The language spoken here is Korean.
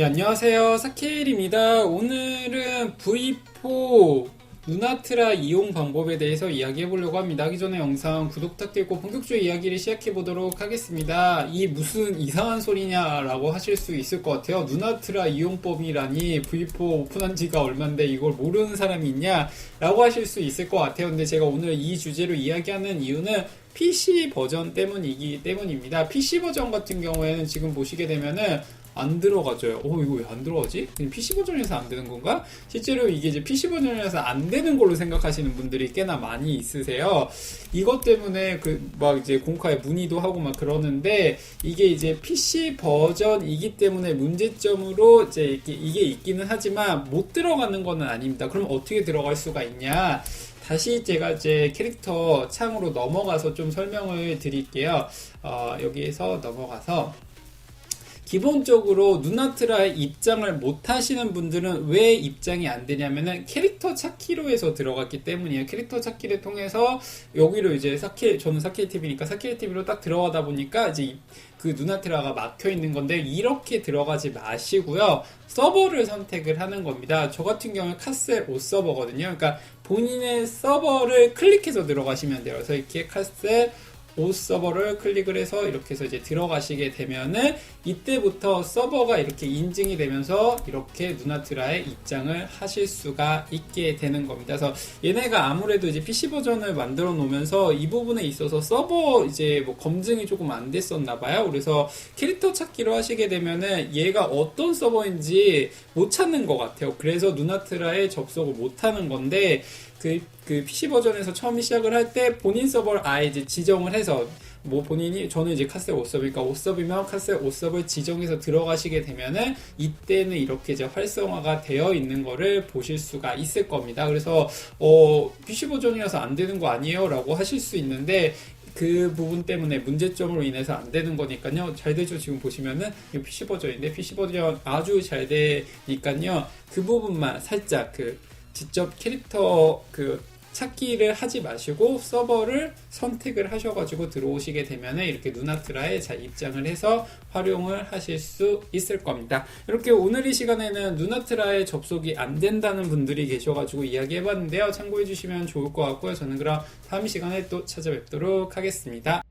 예, 안녕하세요. 사케일입니다. 오늘은 V4 누나트라 이용 방법에 대해서 이야기해 보려고 합니다. 하기 전에 영상 구독 부탁드리고 본격적인 이야기를 시작해 보도록 하겠습니다. 이 무슨 이상한 소리냐라고 하실 수 있을 것 같아요. 누나트라 이용법이라니 V4 오픈한 지가 얼만데 이걸 모르는 사람이 있냐라고 하실 수 있을 것 같아요. 근데 제가 오늘 이 주제로 이야기하는 이유는 PC 버전 때문이기 때문입니다. PC 버전 같은 경우에는 지금 보시게 되면은 안 들어가져요. 어, 이거 왜 안 들어가지? PC 버전에서 안 되는 건가? 실제로 이게 이제 PC 버전에서 안 되는 걸로 생각하시는 분들이 꽤나 많이 있으세요. 이것 때문에 그 막 이제 공카에 문의도 하고 막 그러는데 이게 이제 PC 버전이기 때문에 문제점으로 이제 이게, 이게 있기는 하지만 못 들어가는 거는 아닙니다. 그럼 어떻게 들어갈 수가 있냐? 다시 제가 이제 캐릭터 창으로 넘어가서 좀 설명을 드릴게요. 어, 여기에서 넘어가서 기본적으로 누나트라의 입장을 못 하시는 분들은 왜 입장이 안 되냐면은 캐릭터 찾기로 해서 들어갔기 때문이에요. 캐릭터 찾기를 통해서 여기로 이제 사케 저는 사케 TV니까 사케 TV로 딱 들어가다 보니까 이제 그 누나트라가 막혀 있는 건데 이렇게 들어가지 마시고요. 서버를 선택을 하는 겁니다. 저 같은 경우는 카셀 5 서버거든요. 그러니까 본인의 서버를 클릭해서 들어가시면 돼요. 그래서 이렇게 카셀 5 서버를 클릭을 해서 이렇게 해서 이제 들어가시게 되면은 이때부터 서버가 이렇게 인증이 되면서 이렇게 누나트라의 입장을 하실 수가 있게 되는 겁니다. 그래서 얘네가 아무래도 이제 PC 버전을 만들어 놓으면서 이 부분에 있어서 서버 이제 뭐 검증이 조금 안 됐었나 봐요. 그래서 캐릭터 찾기로 하시게 되면은 얘가 어떤 서버인지 못 찾는 것 같아요. 그래서 누나트라에 접속을 못 하는 건데 그, 그 PC 버전에서 처음 시작을 할 때 본인 서버를 아예 이제 지정을 해서 뭐 본인이 저는 이제 카셀 5서브니까 5서브면 카셀 5서브를 지정해서 들어가시게 되면은 이때는 이렇게 이제 활성화가 되어 있는 거를 보실 수가 있을 겁니다. 그래서 어 PC 버전이라서 안 되는 거 아니에요라고 하실 수 있는데 그 부분 때문에 문제점으로 인해서 안 되는 거니까요. 잘 되죠. 지금 보시면은 이 PC 버전인데 PC 버전 아주 잘 되니까요. 그 부분만 살짝 그 직접 캐릭터 그 찾기를 하지 마시고 서버를 선택을 하셔가지고 들어오시게 되면은 이렇게 누나트라에 잘 입장을 해서 활용을 하실 수 있을 겁니다. 이렇게 오늘 이 시간에는 누나트라에 접속이 안 된다는 분들이 계셔가지고 이야기해봤는데요. 참고해 주시면 좋을 것 같고요. 저는 그럼 다음 시간에 또 찾아뵙도록 하겠습니다.